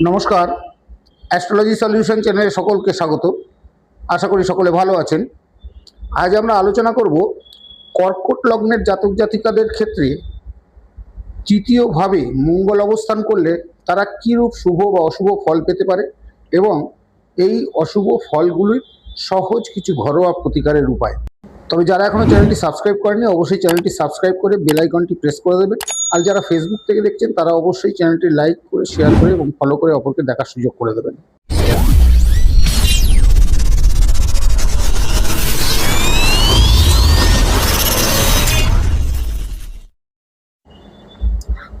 নমস্কার। Astrology solution চ্যানেলে সকলকে স্বাগত। আশা করি সকলে ভালো আছেন। আজ আমরা আলোচনা করব কর্কট লগ্নের জাতক জাতিকাদের ক্ষেত্রে তৃতীয়ভাবে মঙ্গল অবস্থান করলে তারা কীরূপ শুভ বা অশুভ ফল পেতে পারে এবং এই অশুভ ফলগুলির সহজ কিছু ঘরোয়া প্রতিকারের উপায়। তবে যারা এখনও চ্যানেলটি সাবস্ক্রাইব করেনি অবশ্যই চ্যানেলটি সাবস্ক্রাইব করে বেল আইকনটি প্রেস করে দেবেন। আর যারা ফেসবুক থেকে দেখছেন, তারা অবশ্যই চ্যানেলটি লাইক করে শেয়ার করে এবং ফলো করে অপরকে দেখার সুযোগ করে দেবেন।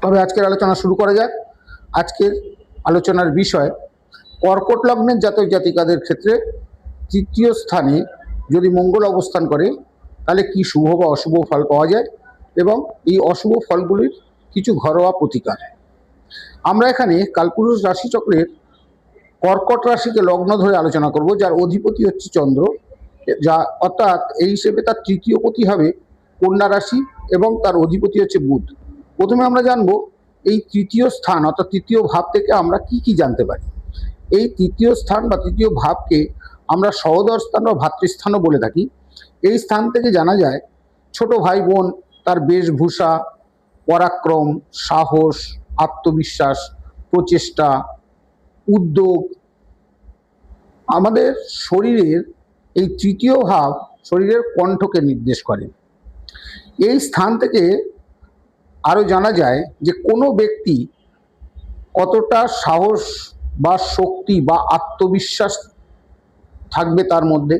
তবে আজকের আলোচনা শুরু করা যাক। আজকের আলোচনার বিষয়, কর্কট লগ্নের জাতক জাতিকাদের ক্ষেত্রে তৃতীয় স্থানে যদি মঙ্গল অবস্থান করে তাহলে কি শুভ বা অশুভ ফল পাওয়া যায়? এবং এই অশুভ ফলগুলির কিছু ঘরোয়া প্রতিকার। আমরা এখানে কালপুরুষ রাশিচক্রের কর্কট রাশিকে লগ্ন ধরে আলোচনা করব, যার অধিপতি হচ্ছে চন্দ্র। যা অর্থাৎ এই হিসেবে তার তৃতীয় পতি হবে কন্যা রাশি এবং তার অধিপতি হচ্ছে বুধ। প্রথমে আমরা জানব এই তৃতীয় স্থান অর্থাৎ তৃতীয় ভাব থেকে আমরা কি কি জানতে পারি। এই তৃতীয় স্থান বা তৃতীয় ভাবকে আমরা সহোদর স্থান বা ভাতৃস্থানও বলে থাকি। এই স্থান থেকে জানা যায়, ছোট ভাই বোন তার বেশভূষা, পরাক্রম, সাহস, আত্মবিশ্বাস, প্রচেষ্টা, উদ্যোগ। আমাদের শরীরের এই তৃতীয় ভাব শরীরের কণ্ঠকে নির্দেশ করে। এই স্থান থেকে আরও জানা যায় যে কোনো ব্যক্তি কতটা সাহস বা শক্তি বা আত্মবিশ্বাস থাকবে তার মধ্যে।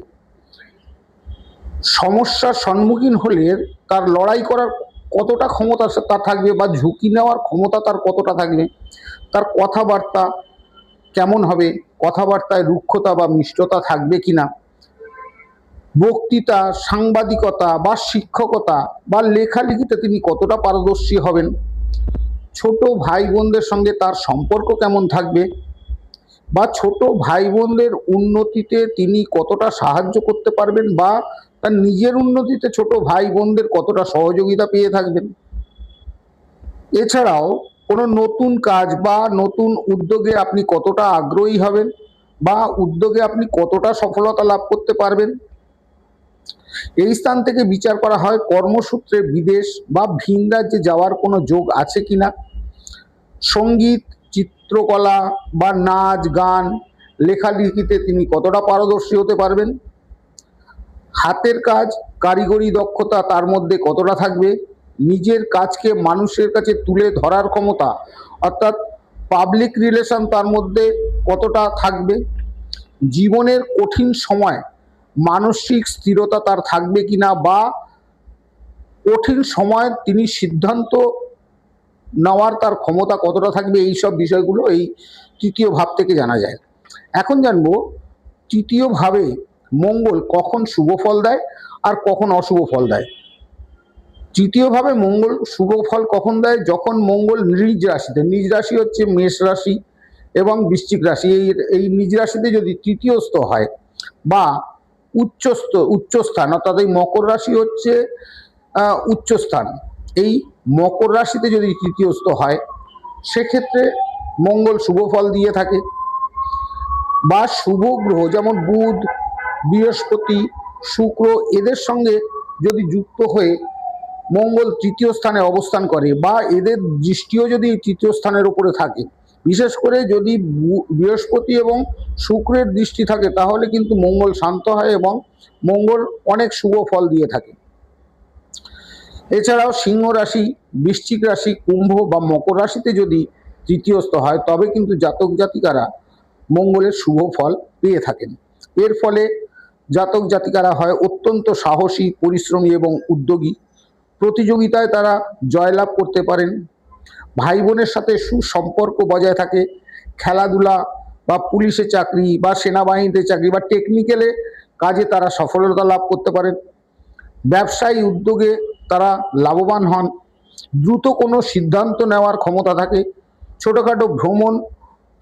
সমস্যার সম্মুখীন হলে তার লড়াই করার কতটা ক্ষমতা তার থাকবে বা ঝুঁকি নেওয়ার ক্ষমতা তার কতটা থাকবে, তার কথাবার্তা কেমন হবে, কথাবার্তায় রুক্ষতা বা মিষ্টতা থাকবে কি না বক্তৃতা, সাংবাদিকতা বা শিক্ষকতা বা লেখালেখিতে তিনি কতটা পারদর্শী হবেন, ছোট ভাই বোনদের সঙ্গে তার সম্পর্ক কেমন থাকবে বা ছোট ভাই বোনদের উন্নতিতে তিনি কতটা সাহায্য করতে পারবেন বা তার নিজের উন্নতিতে ছোট ভাই বোনদের কতটা সহযোগিতা পেয়ে থাকবেন? এছাড়াও কোনো নতুন কাজ বা নতুন উদ্যোগে আপনি কতটা আগ্রহী হবেন বা উদ্যোগে আপনি কতটা সফলতা লাভ করতে পারবেন? এই স্থান থেকে বিচার করা হয় কর্মসূত্রে বিদেশ বা ভিন রাজ্যে যাওয়ার কোনো যোগ আছে কিনা? সংগীত, চিত্রকলা বা নাচ, গান, লেখালেখিতে তিনি কতটা পারদর্শী হতে পারবেন? হাতের কাজ, কারিগরি দক্ষতা তার মধ্যে কতটা থাকবে? নিজের কাজকে মানুষের কাছে তুলে ধরার ক্ষমতা, অর্থাৎ পাবলিক রিলেশন তার মধ্যে কতটা থাকবে? জীবনের কঠিন সময়, মানসিক স্থিরতা তার থাকবে কিনা বা কঠিন সময় তিনি সিদ্ধান্ত নেওয়ার তার ক্ষমতা কতটা থাকবে? এই সব বিষয়গুলো এই তৃতীয় ভাব থেকে জানা যায়। এখন জানব, তৃতীয় ভাবে মঙ্গল কখন শুভ ফল দেয় আর কখন অশুভ ফল দেয়। তৃতীয়ভাবে মঙ্গল শুভ ফল কখন দেয়? যখন মঙ্গল নিজ রাশিতে, নিজ রাশি হচ্ছে মেষ রাশি এবং বৃশ্চিক রাশি। এই এই নিজ রাশিতে যদি তৃতীয়স্থ হয় বা উচ্চস্থ, উচ্চস্থান, অর্থাৎ এই মকর রাশি হচ্ছে উচ্চস্থান। এই মকর রাশিতে যদি তৃতীয়স্থ হয়, সেক্ষেত্রে মঙ্গল শুভ ফল দিয়ে থাকে বা শুভ গ্রহ, যেমন বুধ বৃহস্পতি, শুক্র এদের সঙ্গে যদি যুক্ত হয়ে মঙ্গল তৃতীয় স্থানে অবস্থান করে বা এদের দৃষ্টিও যদি তৃতীয় স্থানের উপরে থাকে। বিশেষ করে যদি বৃহস্পতি এবং শুক্রের দৃষ্টি থাকে তাহলে কিন্তু মঙ্গল শান্ত হয় এবং মঙ্গল অনেক শুভ ফল দিয়ে থাকে। এছাড়াও সিংহ রাশি, বৃশ্চিক রাশি, কুম্ভ বা মকর রাশিতে যদি তৃতীয়স্থ হয় তবে কিন্তু জাতক জাতিকারা মঙ্গলের শুভ ফল পেয়ে থাকেন। এর ফলে জাতক জাতিকারা হয় অত্যন্ত সাহসী, পরিশ্রমী এবং উদ্যোগী। প্রতিযোগিতায় তারা জয়লাভ করতে পারেন। ভাই বোনের সাথে সুসম্পর্ক বজায় থাকে। খেলাধুলা বা পুলিশে চাকরি বা সেনাবাহিনীতে চাকরি বা টেকনিক্যালে কাজে তারা সফলতা লাভ করতে পারেন। ব্যবসায়ী উদ্যোগে তারা লাভবান হন। দ্রুত কোনো সিদ্ধান্ত নেওয়ার ক্ষমতা থাকে। ছোটোখাটো ভ্রমণ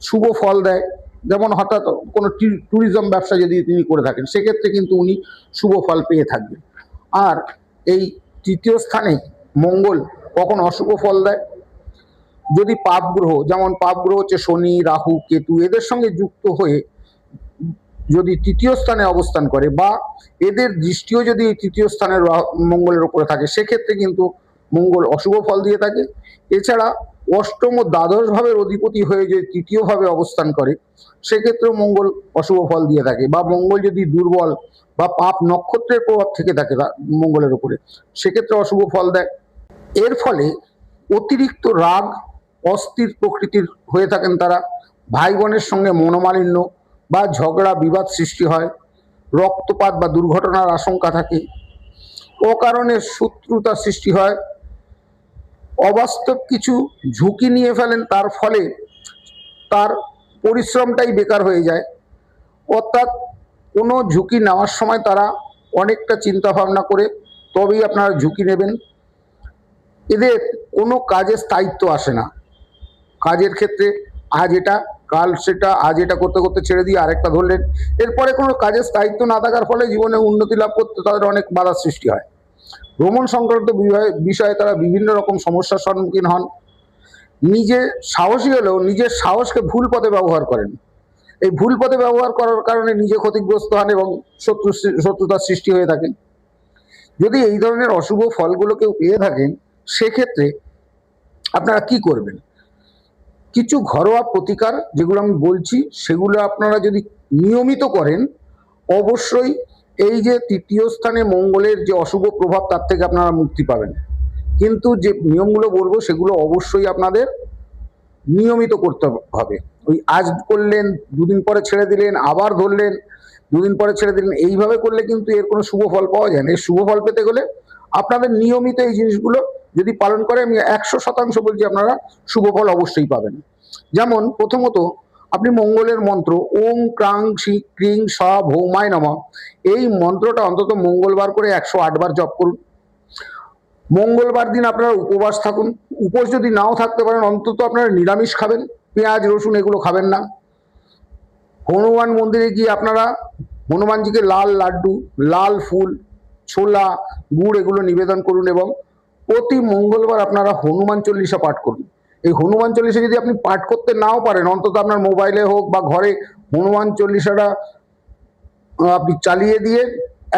শুভ ফল দেয়। যেমন হঠাৎ কোনো ট্যুরিজম ব্যবসা যদি তিনি করে থাকেন, সেক্ষেত্রে কিন্তু উনি শুভ ফল পেয়ে থাকবেন। আর এই তৃতীয় স্থানে মঙ্গল কখন অশুভ ফল দেয়? যদি পাপ গ্রহ, যেমন পাপ গ্রহ হচ্ছে শনি, রাহু, কেতু, এদের সঙ্গে যুক্ত হয়ে যদি তৃতীয় স্থানে অবস্থান করে বা এদের দৃষ্টিও যদি তৃতীয় স্থানের মঙ্গলের উপরে থাকে, সেক্ষেত্রে কিন্তু মঙ্গল অশুভ ফল দিয়ে থাকে। এছাড়া অষ্টম ও দ্বাদশ ভাবের অধিপতি হয়ে যে তৃতীয় ভাবে অবস্থান করে, সেক্ষেত্রেও মঙ্গল অশুভ ফল দিয়ে থাকে বা মঙ্গল যদি দুর্বল বা পাপ নক্ষত্রের প্রভাব থেকে থাকে মঙ্গলের উপরে, সেক্ষেত্রে অশুভ ফল দেয়। এর ফলে অতিরিক্ত রাগ, অস্থির প্রকৃতির হয়ে থাকেন তারা। ভাই বোনের সঙ্গে মনোমালিন্য বা ঝগড়া, বিবাদ সৃষ্টি হয়। রক্তপাত বা দুর্ঘটনার আশঙ্কা থাকে। অকারণে শত্রুতা সৃষ্টি হয়। অবাস্তব কিছু ঝুঁকি নিয়ে ফেলেন, তার ফলে তার পরিশ্রমটাই বেকার হয়ে যায়। অর্থাৎ কোনো ঝুঁকি নেওয়ার সময় তারা অনেকটা চিন্তা ভাবনা করে, তবেই আপনারা ঝুঁকি নেবেন। এদের কোনো কাজে স্থায়িত্ব আসে না। কাজের ক্ষেত্রে আজ এটা, কাল সেটা, আজ এটা করতে করতে ছেড়ে দিয়ে আরেকটা ধরলেন। এরপরে কোনো কাজের স্থায়িত্ব না থাকার ফলে জীবনে উন্নতি লাভ করতে তাদের অনেক বাধার সৃষ্টি হয়। ভ্রমণ সংক্রান্ত বিষয়ে- তারা বিভিন্ন রকম সমস্যার সম্মুখীন হন। নিজে সাহসী হলেও নিজের সাহসকে ভুল পথে ব্যবহার করেন। এই ভুল পথে ব্যবহার করার কারণে নিজে ক্ষতিগ্রস্ত হন এবং শত্রু শত্রুতার সৃষ্টি হয়ে থাকেন। যদি এই ধরনের অশুভ ফলগুলো কেউ পেয়ে থাকেন, সেক্ষেত্রে আপনারা কি করবেন? কিছু ঘরোয়া প্রতিকার যেগুলো আমি বলছি, সেগুলো আপনারা যদি নিয়মিত করেন, অবশ্যই এই যে তৃতীয় স্থানে মঙ্গলের যে অশুভ প্রভাব, তার থেকে আপনারা মুক্তি পাবেন। কিন্তু যে নিয়মগুলো বলব, সেগুলো অবশ্যই আপনাদের নিয়মিত করতে হবে। ওই আজ করলেন, দুদিন পরে ছেড়ে দিলেন, আবার ধরলেন, দুদিন পরে ছেড়ে দিলেন, এইভাবে করলে কিন্তু এর কোনো শুভ ফল পাওয়া যায় না। এর শুভ ফল পেতে গেলে আপনাদের নিয়মিত এই জিনিসগুলো যদি পালন করে, আমি একশো শতাংশ বলছি আপনারা, শুভ ফল অবশ্যই পাবেন। যেমন প্রথমত আপনি মঙ্গলের মন্ত্র ওম ক্রাং, শি, ক্রিং, স ভৌমায় নমঃ, এই মন্ত্রটা অন্তত মঙ্গলবার করে একশো আটবার জপ করুন। মঙ্গলবার দিন আপনারা উপবাস থাকুন। উপোস যদি নাও থাকতে পারেন, অন্তত আপনারা নিরামিষ খাবেন। পেঁয়াজ, রসুন এগুলো খাবেন না। হনুমান মন্দিরে গিয়ে আপনারা হনুমানজিকে লাল লাড্ডু, লাল ফুল, ছোলা, গুড় এগুলো নিবেদন করুন এবং প্রতি মঙ্গলবার আপনারা হনুমান চল্লিশা পাঠ করুন। এই হনুমান চল্লিশা যদি আপনি পাঠ করতে নাও পারেন, অন্তত আপনার মোবাইলে হোক বা ঘরে, হনুমান চল্লিশাটা আপনি চালিয়ে দিয়ে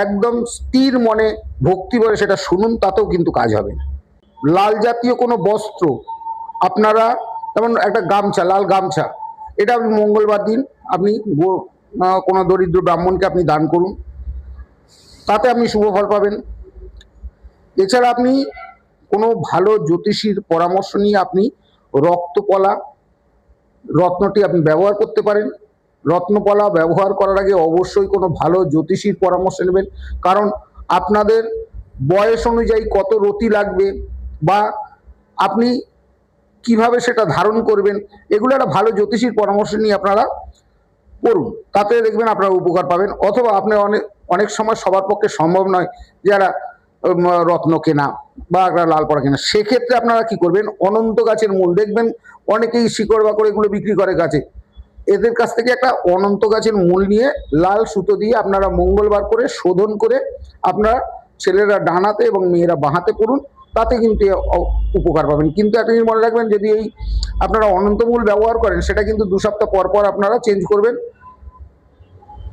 একদম স্থির মনে ভক্তি বলে সেটা শুনুন, তাতেও কিন্তু কাজ হবে লাল জাতীয় কোনো বস্ত্র আপনারা, যেমন একটা গামছা, লাল গামছা, এটা আপনি মঙ্গলবার দিন আপনি কোনো দরিদ্র ব্রাহ্মণকে আপনি দান করুন। তাতে আপনি শুভ ফল পাবেন। এছাড়া আপনি কোনো ভালো জ্যোতিষীর পরামর্শ নিয়ে আপনি রক্তপলা, রত্নটি আপনি ব্যবহার করতে পারেন। রত্নকলা ব্যবহার করার আগে অবশ্যই কোনো ভালো জ্যোতিষীর পরামর্শ নেবেন। কারণ আপনাদের বয়স অনুযায়ী কত রতি লাগবে বা আপনি কীভাবে সেটা ধারণ করবেন, এগুলো একটা ভালো জ্যোতিষীর পরামর্শ নিয়ে আপনারা করুন। তাতে দেখবেন আপনারা উপকার পাবেন। অথবা আপনি অনেক অনেক সময় সবার পক্ষে সম্ভব নয় যারা রত্ন কেনা বা একটা লাল পড়া কেনা। সেক্ষেত্রে আপনারা কি করবেন? অনন্ত গাছের মূল দেখবেন, অনেকেই শিকড় বাকড় এগুলো বিক্রি করে গাছে। এদের কাছ থেকে একটা অনন্ত গাছের মূল নিয়ে লাল সুতো দিয়ে আপনারা মঙ্গলবার করে শোধন করে আপনারা ছেলেরা ডানাতে এবং মেয়েরা বাঁহাতে করুন তাতে কিন্তু উপকার পাবেন। কিন্তু একটা জিনিস মনে রাখবেন, যদি এই আপনারা অনন্তমূল ব্যবহার করেন, সেটা কিন্তু দু সপ্তাহ পর পর আপনারা চেঞ্জ করবেন।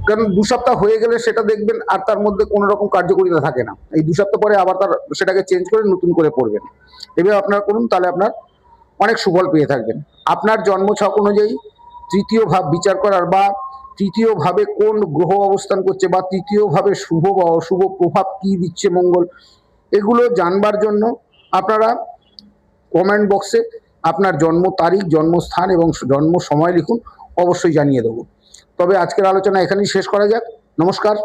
কারণ দু সপ্তাহ হয়ে গেলে সেটা দেখবেন আর তার মধ্যে কোনো রকম কার্যকারিতা থাকে না। এই দু সপ্তাহ পরে আবার তার সেটাকে চেঞ্জ করে নতুন করে পড়বেন। এভাবে আপনারা করুন, তাহলে আপনার অনেক সুফল পেয়ে থাকবেন। আপনার জন্মছক অনুযায়ী তৃতীয় ভাব বিচার করার বা তৃতীয় ভাবে কোন গ্রহ অবস্থান করছে বা তৃতীয় ভাবে শুভ বা অশুভ প্রভাব কি দিচ্ছে মঙ্গল, এগুলো জানবার জন্য আপনারা কমেন্ট বক্সে আপনার জন্ম তারিখ, জন্মস্থান এবং জন্ম সময় লিখুন, অবশ্যই জানিয়ে দেবো। তবে আজকের আলোচনা এখানেই শেষ করা যাক। নমস্কার।